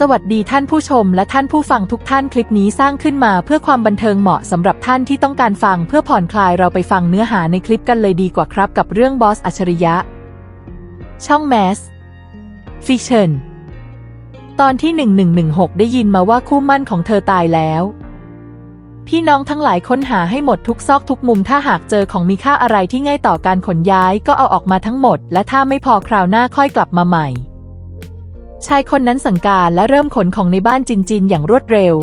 สวัสดีท่านผู้ชมและท่านผู้ฟังทุกท่านคลิปนี้สร้างขึ้นมาเพื่อความบันเทิงเหมาะสำหรับท่านที่ต้องการฟังเพื่อผ่อนคลายเราไปฟังเนื้อหาในคลิปกันเลยดีกว่าครับกับเรื่องบอสอัจฉริยะ ช่องแมสฟิชเชนตอนที่ 1116 ได้ยินมาว่าคู่มั่นของเธอตายแล้ว พี่น้องทั้งหลายค้นหาให้หมดทุกซอกทุกมุมถ้าหากเจอของมีค่าอะไรที่ง่ายต่อการขนย้ายก็เอาออกมาทั้งหมด และถ้าไม่พอคราวหน้าค่อยกลับมาใหม่ ชายคนนั้นสั่งการและเริ่มขนของในบ้านจินจินอย่างรวดเร็ว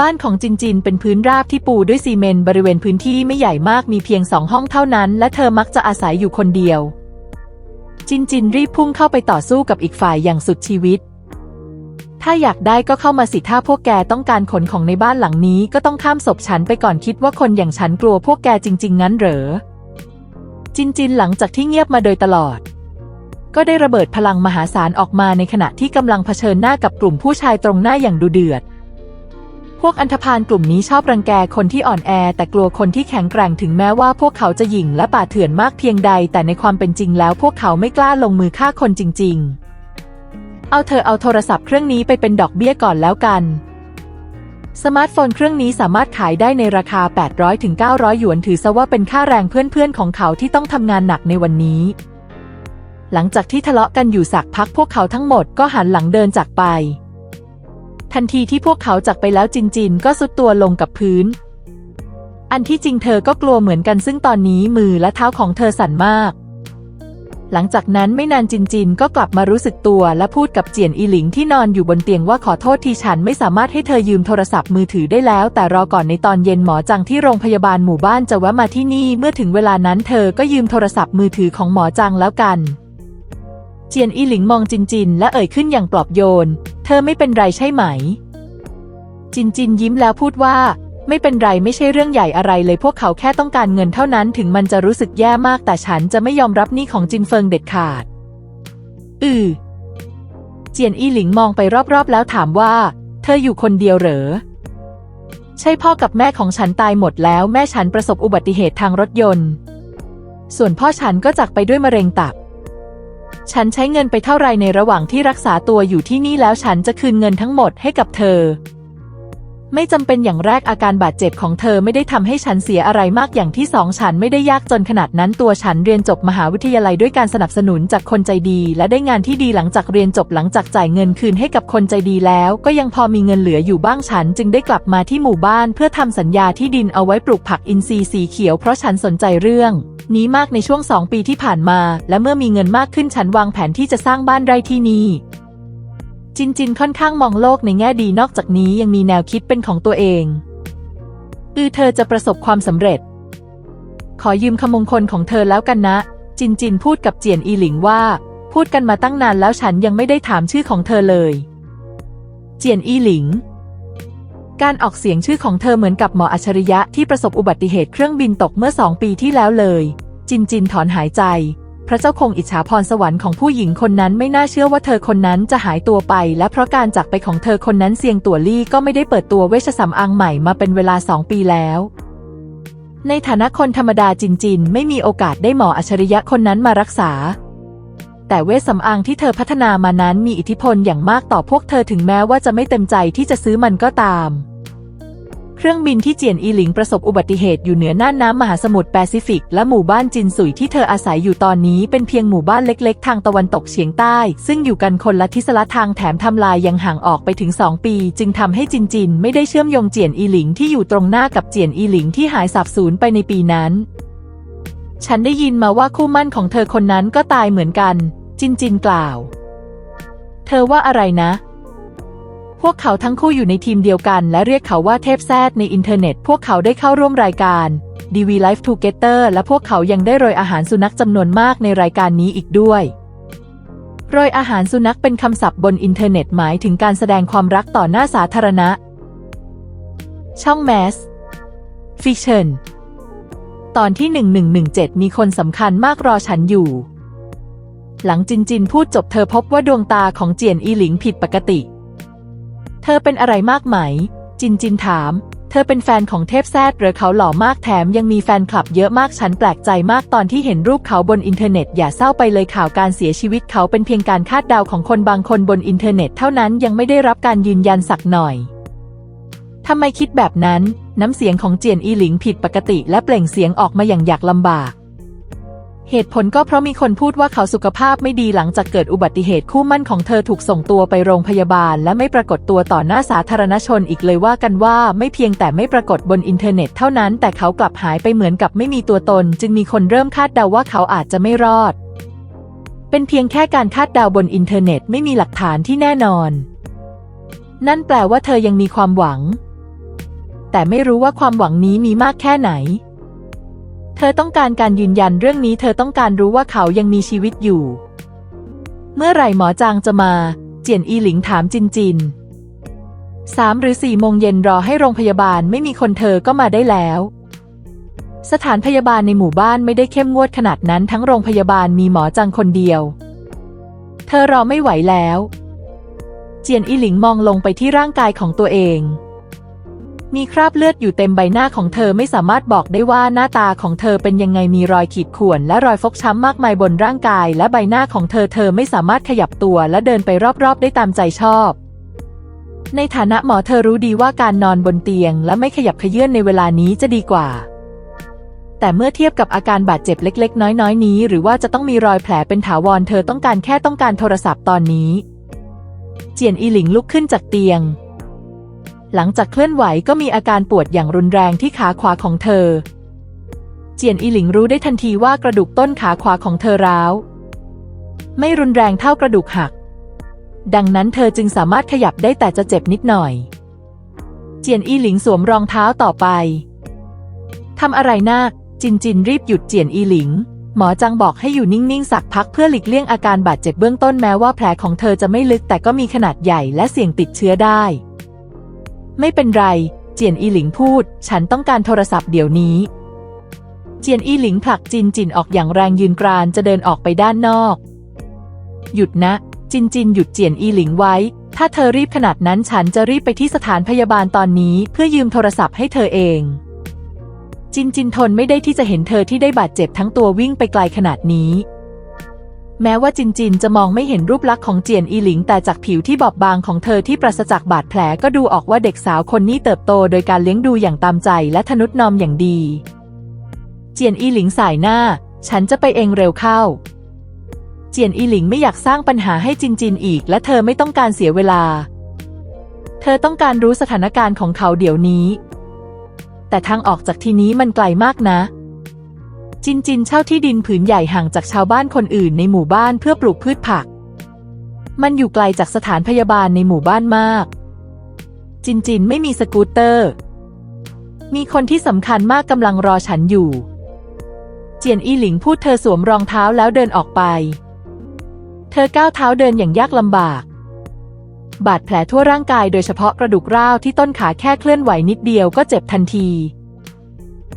บ้านของจินจินเป็นพื้นราบที่ปูด้วยซีเมนต์บริเวณพื้นที่ไม่ใหญ่มากมีเพียงสองห้องเท่านั้น และเธอมักจะอาศัยอยู่คนเดียว จินจินรีบพุ่งเข้าไปต่อสู้กับอีกฝ่ายอย่างสุดชีวิต ถ้าอยากได้ก็เข้ามาสิถ้าพวกแกต้องการขนของในบ้านหลังนี้ ก็ต้องข้ามศพฉันไปก่อนคิดว่าคนอย่างฉันกลัวพวกแกจริง ๆ งั้นเหรอ จินจินหลังจากที่เงียบมาโดยตลอด ก็ได้ระเบิดพลังมหาศาลออกมาในขณะที่กำลังเผชิญหน้ากับกลุ่มผู้ชายตรงหน้าอย่างดุเดือด พวกอันธพาลกลุ่มนี้ชอบรังแกคนที่อ่อนแอ แต่กลัวคนที่แข็งแกร่งถึงแม้ว่าพวกเขาจะหยิ่งและป่าเถื่อนมากเพียงใด แต่ในความเป็นจริงแล้วพวกเขาไม่กล้าลงมือฆ่าคนจริง ๆ เอาเธอเอาโทรศัพท์เครื่องนี้ไปเป็นดอกเบี้ยก่อนแล้วกันสมาร์ทโฟนเครื่องนี้สามารถขายได้ในราคา 800-900ถึง900หยวน ถือซะว่าเป็นค่าแรงเพื่อนๆ ของเขาที่ต้องทำงานหนักในวันนี้ หลังจากที่ทะเลาะกันอยู่สักพักพวกเขาทั้งหมดก็หันหลังเดินจากไป ทันทีที่พวกเขาจากไปแล้วจินจินก็สุดตัวลงกับพื้น อันที่จริงเธอก็กลัวเหมือนกันซึ่งตอนนี้มือและเท้าของเธอสั่นมาก หลังจากนั้นไม่นานจินจินก็กลับมารู้สึกตัวและพูดกับเจียนอีหลิงที่นอนอยู่บนเตียงว่าขอโทษทีฉันไม่สามารถให้เธอยืมโทรศัพท์มือถือได้แล้ว แต่รอก่อนในตอนเย็นหมอจังที่โรงพยาบาลหมู่บ้านจะแวะมาที่นี่ เมื่อถึงเวลานั้นเธอก็ยืมโทรศัพท์มือถือของหมอจังแล้วกัน เจียนอีหลิงมองจินจินและเอ่ยขึ้นอย่างปลอบโยน เธอไม่เป็นไรใช่ไหม จินจินยิ้มแล้วพูดว่า ไม่เป็นไรไม่ใช่เรื่องใหญ่อะไรเลยพวกเขาแค่ต้องการเงินเท่านั้นถึงมันจะรู้สึกแย่มากแต่ฉันจะไม่ยอมรับหนี้ของจินเฟิงเด็ดขาด อือเจียนอีหลิงมองไปรอบๆ แล้วถามว่า เธออยู่คนเดียวเหรอ ใช่พ่อกับแม่ของฉันตายหมดแล้วแม่ฉันประสบอุบัติเหตุทางรถยนต์ ส่วนพ่อฉันก็จากไปด้วยมะเร็งตับ ฉันใช้เงินไปเท่าไรในระหว่างที่รักษาตัวอยู่ที่นี่แล้วฉันจะคืนเงินทั้งหมดให้กับเธอ ไม่จำเป็นอย่างแรกอาการบาดเจ็บของเธอไม่ได้ทำให้ฉันเสียอะไรมากอย่างที่สองฉันไม่ได้ยากจนขนาดนั้นตัวฉันเรียนจบมหาวิทยาลัยด้วยการสนับสนุนจากคนใจดี และได้งานที่ดีหลังจากเรียนจบหลังจากจ่ายเงินคืนให้กับคนใจดีแล้ว ก็ยังพอมีเงินเหลืออยู่บ้างฉัน จึงได้กลับมาที่หมู่บ้าน เพื่อทำสัญญาที่ดินเอาไว้ปลูกผักอินทรีย์สีเขียวเพราะฉันสนใจเรื่องนี้มากในช่วงสองปีที่ผ่านมา และเมื่อมีเงินมากขึ้นฉันวางแผนที่จะสร้างบ้านไร่ที่นี่ จินจินค่อนข้างมองโลกในแง่ดีนอกจากนี้ยังมีแนวคิดเป็นของตัวเองอือเธอจะประสบความสำเร็จ ขอยืมคำมงคลของเธอแล้วกันนะ จินจินพูดกับเจียนอีหลิงว่า พูดกันมาตั้งนานแล้วฉันยังไม่ได้ถามชื่อของเธอเลย เจียนอีหลิง การออกเสียงชื่อของเธอเหมือนกับหมออัจฉริยะที่ประสบอุบัติเหตุเครื่องบินตกเมื่อสองปีที่แล้วเลย จินจินถอนหายใจ พระเจ้าคงอิจฉาพรสวรรค์ของผู้หญิงคนนั้นไม่น่าเชื่อว่าเธอคนนั้นจะหายตัวไป และเพราะการจากไปของเธอคนนั้นเซียงตัวลี่ก็ไม่ได้เปิดตัวเวชสำอางใหม่มาเป็นเวลาสองปีแล้วในฐานะคนธรรมดาจินจินไม่มีโอกาสได้หมออัจฉริยะคนนั้นมารักษา แต่เวชสำอางที่เธอพัฒนามานั้นมีอิทธิพลอย่างมากต่อพวกเธอถึงแม้ว่าจะไม่เต็มใจที่จะซื้อมันก็ตาม เครื่องบินที่เจียนอีหลิงประสบอุบัติเหตุอยู่เหนือน่านน้ำมหาสมุทรแปซิฟิก และหมู่บ้านจินสุยที่เธออาศัยอยู่ตอนนี้เป็นเพียงหมู่บ้านเล็กๆ ทางตะวันตกเฉียงใต้ ซึ่งอยู่กันคนละทิศละทางแถมทำลายยังห่างออกไปถึง 2 ปี จึงทำให้จินจินไม่ได้เชื่อมโยงเจียนอีหลิงที่อยู่ตรงหน้ากับเจียนอีหลิงที่หายสาบสูญไปในปีนั้น ฉันได้ยินมาว่าคู่มั่นของเธอคนนั้นก็ตายเหมือนกัน จินจินกล่าว เธอว่าอะไรนะ พวกเขาทั้งคู่อยู่ในทีมเดียวกัน และเรียกเขาว่าเทพแซดในอินเทอร์เน็ต พวกเขาได้เข้าร่วมรายการ DV Life Together และพวกเขายังได้โรยอาหารสุนัขจำนวนมากในรายการนี้อีกด้วยโรยอาหารสุนัขเป็นคำศัพท์บนอินเทอร์เน็ตหมายถึงการแสดงความรักต่อหน้าสาธารณะ ช่องแมสฟิชเชนตอนที่ 1117 มีคนสำคัญมากรอฉันอยู่ หลังจินจินพูดจบเธอพบว่าดวงตาของเจียนอีหลิงผิดปกติ เธอเป็นอะไรมากไหม จินจินถาม เธอเป็นแฟนของเทพแซดหรือเขาหล่อมากแถมยังมีแฟนคลับเยอะมากฉันแปลกใจมากตอนที่เห็นรูปเขาบนอินเทอร์เน็ตอย่าเศร้าไปเลยข่าวการเสียชีวิตเขาเป็นเพียงการคาดเดาของคนบางคนบนอินเทอร์เน็ตเท่านั้นยังไม่ได้รับการยืนยันสักหน่อยทำไมคิดแบบนั้น น้ำเสียงของเจียนอีหลิงผิดปกติและเปล่งเสียงออกมาอย่างอยากลำบาก เหตุผลก็เพราะมีคนพูดว่าเขาสุขภาพไม่ดีหลังจากเกิดอุบัติเหตุคู่มั่นของเธอถูกส่งตัวไปโรงพยาบาล และไม่ปรากฏตัวต่อหน้าสาธารณชนอีกเลยว่ากันว่าไม่เพียงแต่ไม่ปรากฏบนอินเทอร์เน็ตเท่านั้นแต่เขากลับหายไปเหมือนกับไม่มีตัวตน จึงมีคนเริ่มคาดเดาว่าเขาอาจจะไม่รอด เป็นเพียงแค่การคาดเดาบนอินเทอร์เน็ตไม่มีหลักฐานที่แน่นอน นั่นแปลว่าเธอยังมีความหวัง แต่ไม่รู้ว่าความหวังนี้มีมากแค่ไหน เธอต้องการการยืนยันเรื่องนี้ เธอต้องการรู้ว่าเขายังมีชีวิตอยู่ เมื่อไหร่หมอจางจะมา เจียนอีหลิงถามจินจินสามหรือสี่โมงเย็นรอให้โรงพยาบาลไม่มีคนเธอก็มาได้แล้ว สถานพยาบาลในหมู่บ้านไม่ได้เข้มงวดขนาดนั้นทั้งโรงพยาบาลมีหมอจังคนเดียว เธอรอไม่ไหวแล้ว เจียนอีหลิงมองลงไปที่ร่างกายของตัวเอง มีคราบเลือดอยู่เต็มใบหน้าของเธอไม่สามารถบอกได้ว่าหน้าตาของเธอเป็นยังไงมีรอยขีดข่วนและรอยฟกช้ำมากมายบนร่างกาย และใบหน้าของเธอเธอไม่สามารถขยับตัวและเดินไปรอบๆ ได้ตามใจชอบ ในฐานะหมอเธอรู้ดีว่าการนอนบนเตียง และไม่ขยับเขยื่อนในเวลานี้จะดีกว่า แต่เมื่อเทียบกับอาการบาดเจ็บเล็ก ๆ น้อยๆ นี้ หรือว่าจะต้องมีรอยแผลเป็นถาวรเธอต้องการแค่ต้องการโทรศัพท์ตอนนี้ เจียนอีหลิงลุกขึ้นจากเตียง หลังจากเคลื่อนไหวก็มีอาการปวดอย่างรุนแรงที่ขาขวาของเธอ เจียนอีหลิงรู้ได้ทันทีว่ากระดูกต้นขาขวาของเธอร้าว ไม่รุนแรงเท่ากระดูกหัก ดังนั้นเธอจึงสามารถขยับได้แต่จะเจ็บนิดหน่อย เจียนอีหลิงสวมรองเท้าต่อไปทำอะไรนาคจินจินรีบหยุดเจียนอีหลิง หมอจังบอกให้อยู่นิ่งๆสักพักเพื่อหลีกเลี่ยงอาการบาดเจ็บเบื้องต้นแม้ว่าแผลของเธอจะไม่ลึกแต่ก็มีขนาดใหญ่และเสี่ยงติดเชื้อได้ ไม่เป็นไร เจียนอีหลิงพูด ฉันต้องการโทรศัพท์เดี๋ยวนี้ เจียนอีหลิงผลักจินจินออกอย่างแรงยืนกรานจะเดินออกไปด้านนอก หยุดนะ จินจินหยุดเจียนอีหลิงไว้ ถ้าเธอรีบขนาดนั้นฉันจะรีบไปที่สถานพยาบาลตอนนี้ เพื่อยืมโทรศัพท์ให้เธอเอง จินจินทนไม่ได้ที่จะเห็นเธอที่ได้บาดเจ็บทั้งตัววิ่งไปไกลขนาดนี้ แม้ว่าจินจินจะมองไม่เห็นรูปลักษณ์ของเจียนอีหลิง แต่จากผิวที่บอบบางของเธอที่ปราศจากบาดแผลก็ดูออกว่าเด็กสาวคนนี้เติบโตโดยการเลี้ยงดูอย่างตามใจและทนุถนอมอย่างดี เจียนอีหลิงสายหน้า ฉันจะไปเองเร็วเข้า เจียนอีหลิงไม่อยากสร้างปัญหาให้จินจินอีก และเธอไม่ต้องการเสียเวลา เธอต้องการรู้สถานการณ์ของเขาเดี๋ยวนี้ แต่ทางออกจากที่นี้มันไกลมากนะ จินจินเช่าที่ดินผืนใหญ่ห่างจากชาวบ้านคนอื่นในหมู่บ้านเพื่อปลูกพืชผัก มันอยู่ไกลจากสถานพยาบาลในหมู่บ้านมาก จินจินไม่มีสกูตเตอร์ มีคนที่สำคัญมากกำลังรอฉันอยู่ เจียนอีหลิงพูดเธอสวมรองเท้าแล้วเดินออกไป เธอก้าวเท้าเดินอย่างยากลำบากบาดแผลทั่วร่างกายโดยเฉพาะกระดูกร้าวที่ต้นขาแค่เคลื่อนไหวนิดเดียวก็เจ็บทันที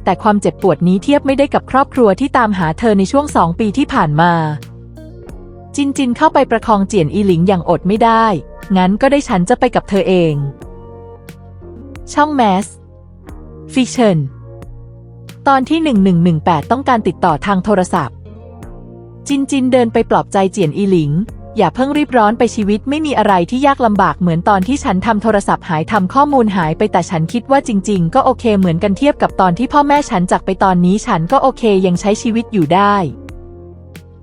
แต่ความเจ็บปวดนี้เทียบไม่ได้กับครอบครัวที่ตามหาเธอในช่วงสองปีที่ผ่านมา จินจินเข้าไปประคองเจียนอีหลิงอย่างอดไม่ได้ งั้นก็ได้ฉันจะไปกับเธอเอง ช่องแมส ฟิเชนตอนที่ 1118 ต้องการติดต่อทางโทรศัพท์ จินจินเดินไปปลอบใจเจียนอีหลิง อย่าเพิ่งรีบร้อนไปชีวิตไม่มีอะไรที่ยากลำบากเหมือนตอนที่ฉันทำโทรศัพท์หายทำข้อมูลหายไปแต่ฉันคิดว่าจริง ๆ ก็โอเคเหมือนกันเทียบกับตอนที่พ่อแม่ฉันจากไปตอนนี้ฉันก็โอเคยังใช้ชีวิตอยู่ได้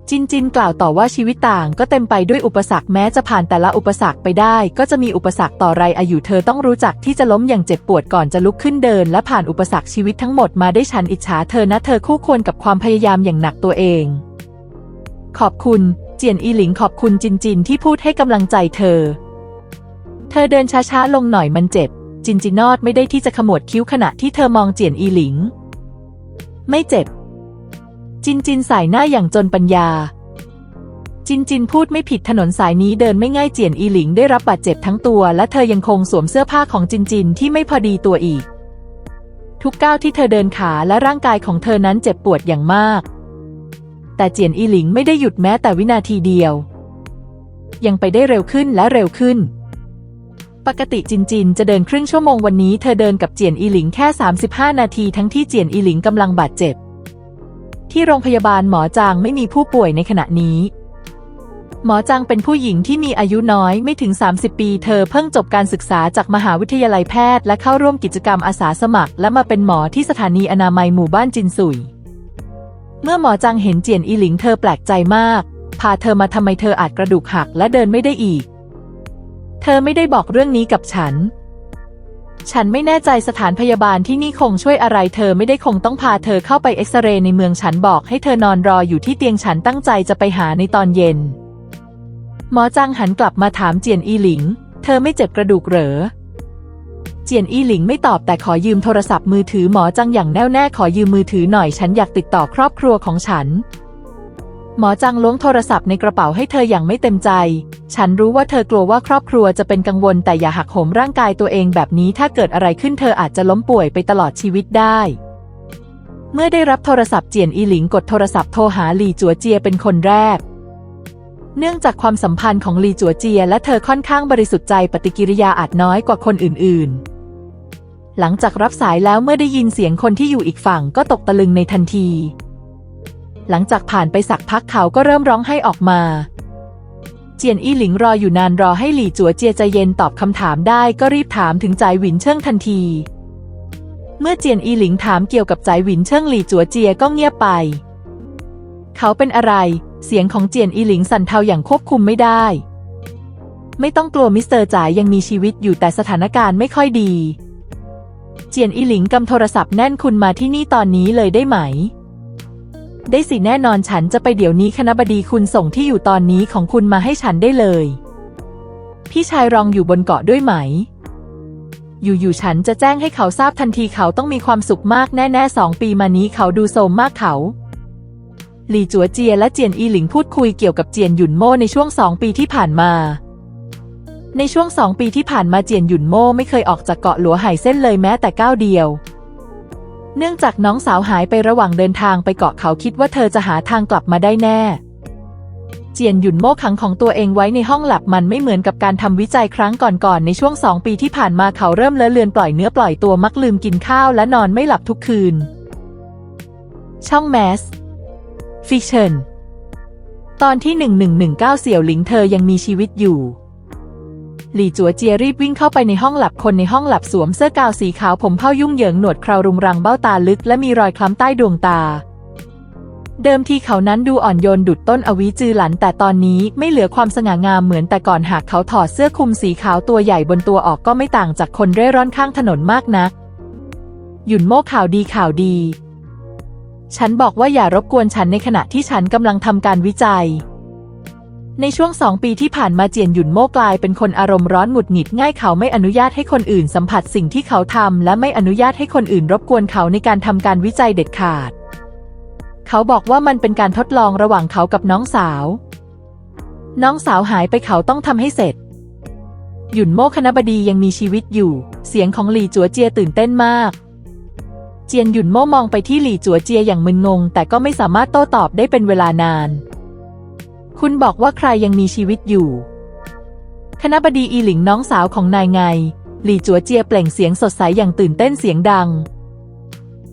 จินจินกล่าวต่อว่าชีวิตต่างก็เต็มไปด้วยอุปสรรคแม้จะผ่านแต่ละอุปสรรคไปได้ ก็จะมีอุปสรรคต่อไรอายุเธอต้องรู้จักที่จะล้มอย่างเจ็บปวดก่อนจะลุกขึ้นเดิน และผ่านอุปสรรคชีวิตทั้งหมดมาได้ฉันอิจฉาเธอนะเธอคู่ควรกับความพยายามอย่างหนักตัวเอง ขอบคุณ เจียนอีหลิงขอบคุณจินจินที่พูดให้กำลังใจเธอ เธอเดินช้าๆลงหน่อยมันเจ็บ จินจินอดไม่ได้ที่จะขมวดคิ้วขณะที่เธอมองเจียนอีหลิง ไม่เจ็บ จินจินสายหน้าอย่างจนปัญญา จินจินพูดไม่ผิดถนนสายนี้เดินไม่ง่ายเจียนอีหลิงได้รับบาดเจ็บทั้งตัว และเธอยังคงสวมเสื้อผ้าของจินจินที่ไม่พอดีตัวอีก ทุกก้าวที่เธอเดินขาและร่างกายของเธอนั้นเจ็บปวดอย่างมาก แต่เจียนอีหลิงไม่ได้หยุดแม้แต่วินาทีเดียว ยังไปได้เร็วขึ้นและเร็วขึ้น ปกติจินจินจะเดินครึ่งชั่วโมงวันนี้เธอเดินกับเจียนอีหลิงแค่ 35 นาทีทั้งที่เจียนอีหลิงกำลังบาดเจ็บ ที่โรงพยาบาลหมอจางไม่มีผู้ป่วยในขณะนี้หมอจางเป็นผู้หญิงที่มีอายุน้อยไม่ถึง 30 ปี เธอเพิ่งจบการศึกษาจากมหาวิทยาลัยแพทย์ และเข้าร่วมกิจกรรมอาสาสมัคร และมาเป็นหมอที่สถานีอนามัยหมู่บ้านจินสุย เมื่อหมอจางเห็นเจียนอีหลิงเธอแปลกใจมาก พาเธอมาทำไมเธออาจกระดูกหักและเดินไม่ได้อีก เธอไม่ได้บอกเรื่องนี้กับฉัน ฉันไม่แน่ใจสถานพยาบาลที่นี่คงช่วยอะไร เธอไม่ได้คงต้องพาเธอเข้าไปเอ็กซเรย์ในเมืองฉันบอกให้เธอนอนรออยู่ที่เตียงฉันตั้งใจจะไปหาในตอนเย็น หมอจังหันกลับมาถามเจียนอีหลิง เธอไม่เจ็บกระดูกเหรอ จียนอีหลิงไม่ตอบแต่ขอยืมโทรศัพท์มือถือหมอจังอย่างแน่วแน่ขอยืมมือถือหน่อยฉันอยากติดต่อครอบครัวของฉัน หมอจังล้วงโทรศัพท์ในกระเป๋าให้เธออย่างไม่เต็มใจ ฉันรู้ว่าเธอกลัวว่าครอบครัวจะเป็นกังวลแต่อย่าหักโหมร่างกายตัวเองแบบนี้ถ้าเกิดอะไรขึ้นเธออาจจะล้มป่วยไปตลอดชีวิตได้ เมื่อได้รับโทรศัพท์เจียนอีหลิงกดโทรศัพท์โทรหาหลี่จัวเจียเป็นคนแรกเนื่องจากความสัมพันธ์ของหลีจัวเจียและเธอค่อนข้างบริสุทธิ์ใจปฏิกิริยาอาจน้อยกว่าคนอื่นๆ หลังจากรับสายแล้วเมื่อได้ยินเสียงคนที่อยู่อีกฝั่งก็ตกตะลึงในทันที หลังจากผ่านไปสักพักเขาก็เริ่มร้องไห้ออกมา เจียนอี้หลิงรออยู่นานรอให้หลี่จัวเจียใจเย็นตอบคำถามได้ก็รีบถามถึงใจหวินเชิงทันที เมื่อเจียนอี้หลิงถามเกี่ยวกับใจหวินเชิงหลี่จัวเจียก็เงียบไป เขาเป็นอะไร เสียงของเจียนอีหลิงสั่นเทาอย่างควบคุมไม่ได้ไม่ต้องกลัวมิสเตอร์จ๋ายังมีชีวิตอยู่แต่สถานการณ์ไม่ค่อยดี เจียนอีหลิงกำโทรศัพท์แน่นคุณมาที่นี่ตอนนี้เลยได้ไหม ได้สิแน่นอนฉันจะไปเดี๋ยวนี้คณะบดีคุณส่งที่อยู่ตอนนี้ของคุณมาให้ฉันได้เลย พี่ชายรองอยู่บนเกาะด้วยไหม อยู่ๆฉันจะแจ้งให้เขาทราบทันทีเขาต้องมีความสุขมากแน่ๆสองปีมานี้เขาดูโซมมากเขาหลี่จัวเจียและเจียนอีหลิงพูดคุยเกี่ยวกับเจียนหยุนโม่ในช่วงสองปีที่ผ่านมา ในช่วงสองปีที่ผ่านมาเจียนหยุนโม่ไม่เคยออกจากเกาะหลัวไห่เส้นเลยแม้แต่ก้าวเดียว เนื่องจากน้องสาวหายไประหว่างเดินทางไปเกาะเขาคิดว่าเธอจะหาทางกลับมาได้แน่ เจียนหยุนโม่ขังของตัวเองไว้ในห้องหลับมันไม่เหมือนกับการทำวิจัยครั้งก่อนๆในช่วงสองปีที่ผ่านมาเขาเริ่มเลอะเลือนปล่อยเนื้อปล่อยตัวมักลืมกินข้าวและนอนไม่หลับทุกคืน ช่องแมสฟิกชันตอนที่ 1119 เสี่ยวหลิงเธอยังมีชีวิตอยู่ หลี่จัวเจียรีบวิ่งเข้าไปในห้องหลับคนในห้องหลับสวมเสื้อกาวสีขาวผมเผ้ายุ่งเหยิงหนวดเครารุงรังเบ้าตาลึกและมีรอยคล้ำใต้ดวงตา เดิมทีเขานั้นดูอ่อนโยนดุดต้นอวิจือหลันแต่ตอนนี้ไม่เหลือความสง่างามเหมือนแต่ก่อนหากเขาถอดเสื้อคลุมสีขาวตัวใหญ่บนตัวออกก็ไม่ต่างจากคนเร่ร่อนข้างถนนมากนัก หยุ่นโม่ข่าวดีข่าวดี ฉันบอกว่าอย่ารบกวนฉันในขณะที่ฉันกำลังทำการวิจัย ในช่วงสองปีที่ผ่านมาเจียนหยุนโม่กลายเป็นคนอารมณ์ร้อนหงุดหงิดง่ายเขาไม่อนุญาตให้คนอื่นสัมผัสสิ่งที่เขาทำและไม่อนุญาตให้คนอื่นรบกวนเขาในการทำการวิจัยเด็ดขาด เขาบอกว่ามันเป็นการทดลองระหว่างเขากับน้องสาว น้องสาวหายไปเขาต้องทำให้เสร็จ หยุนโม่คณบดียังมีชีวิตอยู่ เสียงของหลี่จัวเจียตื่นเต้นมาก เจียนหยุนโม่มองไปที่หลี่จัวเจียอย่างมึนงง แต่ก็ไม่สามารถโต้ตอบได้เป็นเวลานาน คุณบอกว่าใครยังมีชีวิตอยู่ คณะบดีอีหลิงน้องสาวของนายไง หลี่จัวเจียเปล่งเสียงสดใสอย่างตื่นเต้นเสียงดัง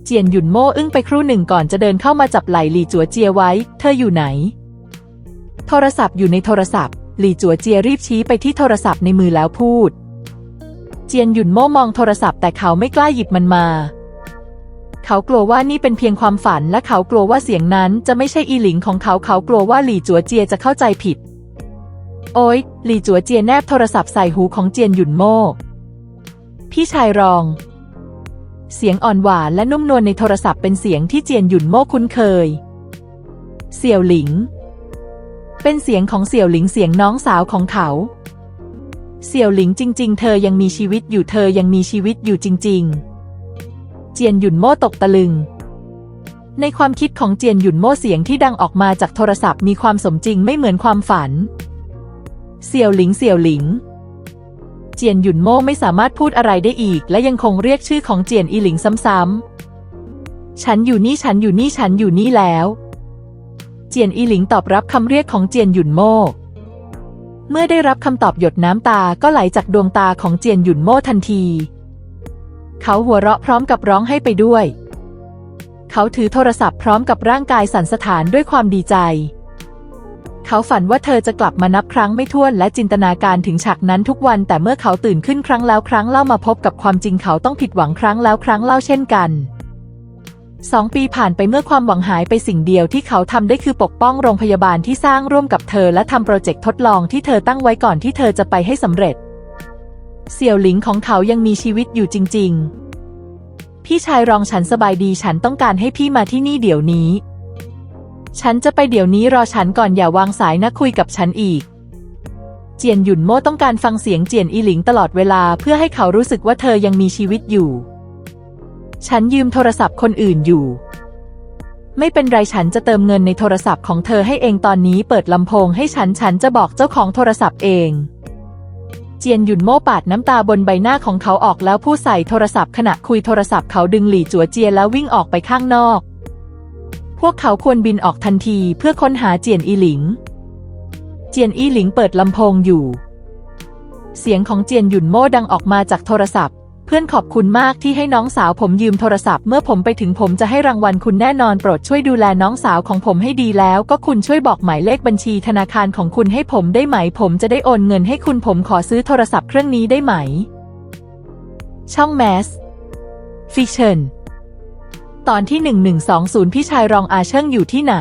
เจียนหยุนโม่อึ้งไปครู่หนึ่งก่อนจะเดินเข้ามาจับไหล่หลี่จัวเจียไว้ เธออยู่ไหน โทรศัพท์อยู่ในโทรศัพท์ หลี่จัวเจียรีบชี้ไปที่โทรศัพท์ในมือแล้วพูด เจียนหยุนโม่มองโทรศัพท์แต่เขาไม่กล้าหยิบมันมา เขากลัวว่านี่เป็นเพียงความฝันและเขากลัวว่าเสียงนั้นจะไม่ใช่อีหลิงของเขาเขากลัวว่าหลี่จัวเจียจะเข้าใจผิด โอ๊ยหลี่จัวเจียแนบโทรศัพท์ใส่หูของเจียนหยุนโม่ พี่ชายรอง เสียงอ่อนหวานและนุ่มนวลในโทรศัพท์เป็นเสียงที่เจียนหยุนโม่คุ้นเคย เสี่ยวหลิง เป็นเสียงของเสี่ยวหลิงเสียงน้องสาวของเขา เสี่ยวหลิงจริง ๆ เธอยังมีชีวิตอยู่เธอยังมีชีวิตอยู่จริง ๆ เจียนหยุนโม่ตกตะลึง ในความคิดของเจียนหยุนโม่เสียงที่ดังออกมาจากโทรศัพท์มีความสมจริงไม่เหมือนความฝัน เสี่ยวหลิงเสี่ยวหลิง เจียนหยุนโม่ไม่สามารถพูดอะไรได้อีก และยังคงเรียกชื่อของเจียนอีหลิงซ้ำๆ ฉันอยู่นี่ฉันอยู่นี่ฉันอยู่นี่แล้ว เจียนอีหลิงตอบรับคำเรียกของเจียนหยุนโม่เมื่อได้รับคำตอบหยดน้ำตาก็ไหลจากดวงตาของเจียนหยุนโม่ทันที เขาหัวเราะพร้อมกับร้องให้ไปด้วย เขาถือโทรศัพท์พร้อมกับร่างกายสั่นสะท้านด้วยความดีใจ เขาฝันว่าเธอจะกลับมานับครั้งไม่ถ้วนและจินตนาการถึงฉากนั้นทุกวัน แต่เมื่อเขาตื่นขึ้นครั้งแล้วครั้งเล่ามาพบกับความจริงเขาต้องผิดหวังครั้งแล้วครั้งเล่าเช่นกันสองปีผ่านไปเมื่อความหวังหายไปสิ่งเดียวที่เขาทำได้คือปกป้องโรงพยาบาลที่สร้างร่วมกับเธอและทำโปรเจกต์ทดลองที่เธอตั้งไว้ก่อนที่เธอจะไปให้สำเร็จ เสี่ยวหลิงของเขายังมีชีวิตอยู่จริง ๆ พี่ชายรองฉันสบายดีฉันต้องการให้พี่มาที่นี่เดี๋ยวนี้ ฉันจะไปเดี๋ยวนี้รอฉันก่อนอย่าวางสายนะคุยกับฉันอีก เจียนหยุนโม่ต้องการฟังเสียงเจียนอีหลิงตลอดเวลาเพื่อให้เขารู้สึกว่าเธอยังมีชีวิตอยู่ ฉันยืมโทรศัพท์คนอื่นอยู่ ไม่เป็นไรฉันจะเติมเงินในโทรศัพท์ของเธอให้เองตอนนี้เปิดลำโพงให้ฉันฉันจะบอกเจ้าของโทรศัพท์เอง เจียนหยุนโม่ปาดน้ำตาบนใบหน้าของเขาออกแล้วผู้ใส่โทรศัพท์ขณะคุยโทรศัพท์เขาดึงหลี่จัวเจียแล้ววิ่งออกไปข้างนอก พวกเขาควรบินออกทันทีเพื่อค้นหาเจียนอีหลิง เจียนอีหลิงเปิดลำโพงอยู่ เสียงของเจียนหยุนโม่ดังออกมาจากโทรศัพท์ เพื่อนขอบคุณมากที่ให้น้องสาวผมยืมโทรศัพท์เมื่อผมไปถึงผมจะให้รางวัลคุณแน่นอนโปรดช่วยดูแลน้องสาวของผมให้ดีแล้วก็คุณช่วยบอกหมายเลขบัญชีธนาคารของคุณให้ผมได้ไหม ผมจะได้โอนเงินให้คุณผมขอซื้อโทรศัพท์เครื่องนี้ได้ไหม ช่องแมสฟิชเชนตอนที่ 1120 พี่ชายรองอาเชิงอยู่ที่ไหน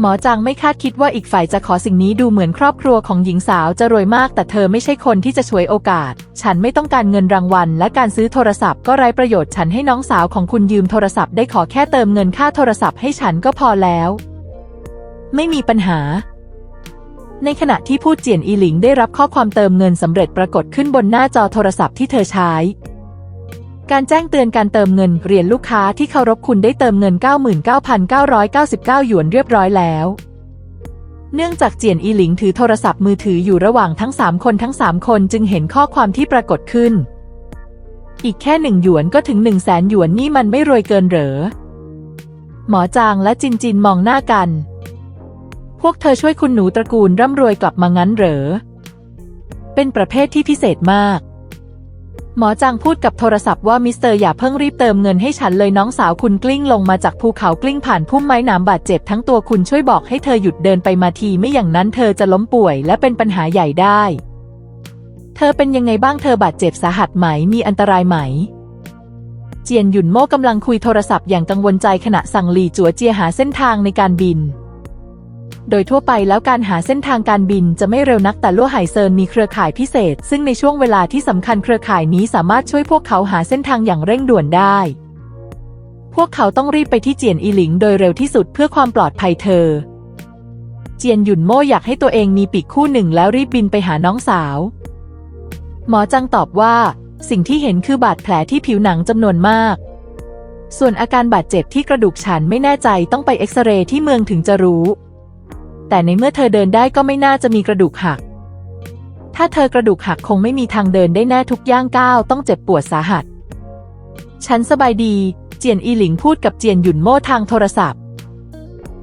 หมอจางไม่คาดคิดว่าอีกฝ่ายจะขอสิ่งนี้ดูเหมือนครอบครัวของหญิงสาวจะรวยมาก แต่เธอไม่ใช่คนที่จะช่วยโอกาส ฉันไม่ต้องการเงินรางวัล และการซื้อโทรศัพท์ก็ไร้ประโยชน์ฉันให้น้องสาวของคุณยืมโทรศัพท์ได้ขอแค่เติมเงินค่าโทรศัพท์ให้ฉันก็พอแล้ว ไม่มีปัญหา ในขณะที่พูดเจียนอีหลิงได้รับข้อความเติมเงินสำเร็จปรากฏขึ้นบนหน้าจอโทรศัพท์ที่เธอใช้ การแจ้งเตือนการเติมเงินเรียนลูกค้าที่เคารพคุณได้เติมเงิน 99,999 หยวนเรียบร้อยแล้ว เนื่องจากเจียนอีหลิงถือโทรศัพท์มือถืออยู่ระหว่างทั้ง 3 คนทั้ง 3 คนจึงเห็นข้อความที่ปรากฏขึ้น อีกแค่หนึ่งหยวนก็ถึง1 0 0 0 0แสนหยวนนี่มันไม่รวยเกินเหรอ หมอจางและจินจินมองหน้ากัน พวกเธอช่วยคุณหนูตระกูลร่ำรวยกลับมางั้นเหรอ เป็นประเภทที่พิเศษมาก หมอจางพูดกับโทรศัพท์ว่ามิสเตอร์อย่าเพิ่งรีบเติมเงินให้ฉันเลยน้องสาวคุณกลิ้งลงมาจากภูเขากลิ้งผ่านพุ่มไม้หนามบาดเจ็บทั้งตัวคุณช่วยบอกให้เธอหยุดเดินไปมาทีไม่อย่างนั้นเธอจะล้มป่วยและเป็นปัญหาใหญ่ได้ เธอเป็นยังไงบ้างเธอบาดเจ็บสาหัสไหมมีอันตรายไหม เจียนหยุนโม่กำลังคุยโทรศัพท์อย่างกังวลใจขณะสั่งหลี่จัวเจียหาเส้นทางในการบิน โดยทั่วไปแล้วการหาเส้นทางการบินจะไม่เร็วนักแต่ลั่วไหเซินมีเครือข่ายพิเศษ ซึ่งในช่วงเวลาที่สำคัญเครือข่ายนี้สามารถช่วยพวกเขาหาเส้นทางอย่างเร่งด่วนได้ พวกเขาต้องรีบไปที่เจียนอีหลิงโดยเร็วที่สุดเพื่อความปลอดภัยเธอ เจียนหยุนโม่อยากให้ตัวเองมีปีกคู่หนึ่งแล้วรีบบินไปหาน้องสาว หมอจังตอบว่า สิ่งที่เห็นคือบาดแผลที่ผิวหนังจำนวนมากส่วนอาการบาดเจ็บที่กระดูกฉันไม่แน่ใจต้องไปเอ็กซเรย์ที่เมืองถึงจะรู้ แต่ในเมื่อเธอเดินได้ก็ไม่น่าจะมีกระดูกหัก ถ้าเธอกระดูกหักคงไม่มีทางเดินได้แน่ทุกย่างก้าวต้องเจ็บปวดสาหัส ฉันสบายดี เจียนอีหลิงพูดกับเจียนหยุนโม่ทางโทรศัพท์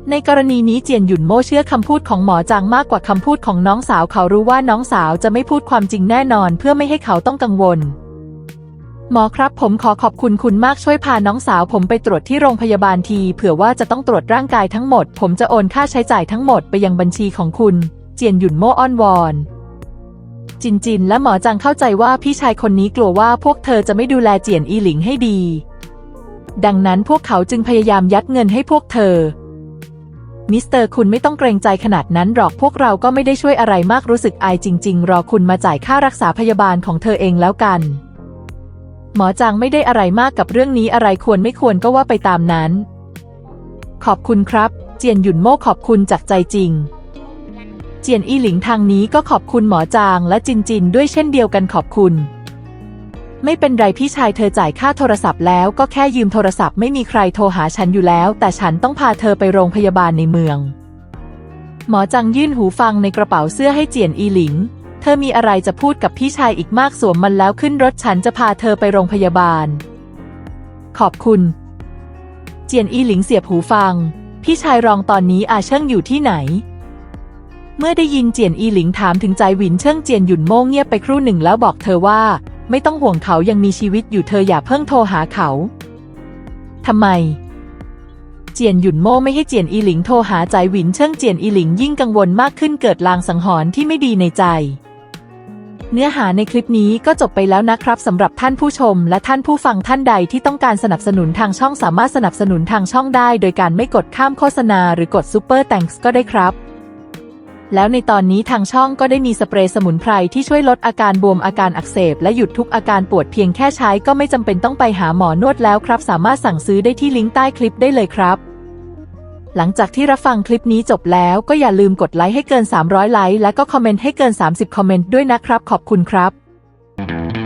ในกรณีนี้เจียนหยุนโม่เชื่อคำพูดของหมอจางมากกว่าคำพูดของน้องสาวเขารู้ว่าน้องสาวจะไม่พูดความจริงแน่นอนเพื่อไม่ให้เขาต้องกังวล หมอครับผมขอขอบคุณคุณมากช่วยพาน้องสาวผมไปตรวจที่โรงพยาบาลทีเผื่อว่าจะต้องตรวจร่างกายทั้งหมด ผมจะโอนค่าใช้จ่ายทั้งหมดไปยังบัญชีของคุณ เจียนหยุนโม่อ้อนวอน จินจินและหมอจังเข้าใจว่าพี่ชายคนนี้กลัวว่าพวกเธอจะไม่ดูแลเจียนอีหลิงให้ดี ดังนั้นพวกเขาจึงพยายามยัดเงินให้พวกเธอมิสเตอร์คุณไม่ต้องเกรงใจขนาดนั้นหรอกพวกเราก็ไม่ได้ช่วยอะไรมากรู้สึกอายจริง ๆ รอคุณมาจ่ายค่ารักษาพยาบาลของเธอเองแล้วกัน หมอจางไม่ได้อะไรมากกับเรื่องนี้อะไรควรไม่ควรก็ว่าไปตามนั้น ขอบคุณครับ เจียนหยุนโม่ขอบคุณจากใจจริง เจียนอีหลิงทางนี้ก็ขอบคุณหมอจางและจินจินด้วยเช่นเดียวกันขอบคุณ ไม่เป็นไรพี่ชายเธอจ่ายค่าโทรศัพท์แล้วก็แค่ยืมโทรศัพท์ไม่มีใครโทรหาฉันอยู่แล้ว แต่ฉันต้องพาเธอไปโรงพยาบาลในเมือง หมอจังยื่นหูฟังในกระเป๋าเสื้อให้เจียนอีหลิง เธอมีอะไรจะพูดกับพี่ชายอีกมากสวมมันแล้วขึ้นรถฉันจะพาเธอไปโรงพยาบาล ขอบคุณ เจียนอีหลิงเสียบหูฟัง พี่ชายรองตอนนี้อาเชิงอยู่ที่ไหน เมื่อได้ยินเจียนอีหลิงถามถึงใจหวินเชิงเจียนหยุนโม่เงียบไปครู่หนึ่งแล้วบอกเธอว่า ไม่ต้องห่วงเขายังมีชีวิตอยู่เธออย่าเพิ่งโทรหาเขาทำไม เจียนหยุนโม่ไม่ให้เจียนอีหลิงโทรหาใจหวินเชิงเจียนอีหลิงยิ่งกังวลมากขึ้นเกิดลางสังหรณ์ที่ไม่ดีในใจ เนื้อหาในคลิปนี้ก็จบไปแล้วนะครับสำหรับท่านผู้ชม และท่านผู้ฟังท่านใดที่ต้องการสนับสนุนทางช่องสามารถสนับสนุนทางช่องได้ โดยการไม่กดข้ามโฆษณาหรือกดซูเปอร์แตงส์ก็ได้ครับ แล้วในตอนนี้ทางช่องก็ได้มีสเปรย์สมุนไพรที่ช่วยลดอาการบวมอาการอักเสบและหยุดทุกอาการปวดเพียงแค่ใช้ก็ไม่จำเป็นต้องไปหาหมอนวดแล้วครับ สามารถสั่งซื้อได้ที่ลิงก์ใต้คลิปได้เลยครับ หลังจากที่รับฟังคลิปนี้จบแล้วก็อย่าลืมกดไลค์ให้เกิน 300 ไลค์และก็คอมเมนต์ให้เกิน 30 คอมเมนต์ด้วยนะครับ ขอบคุณครับ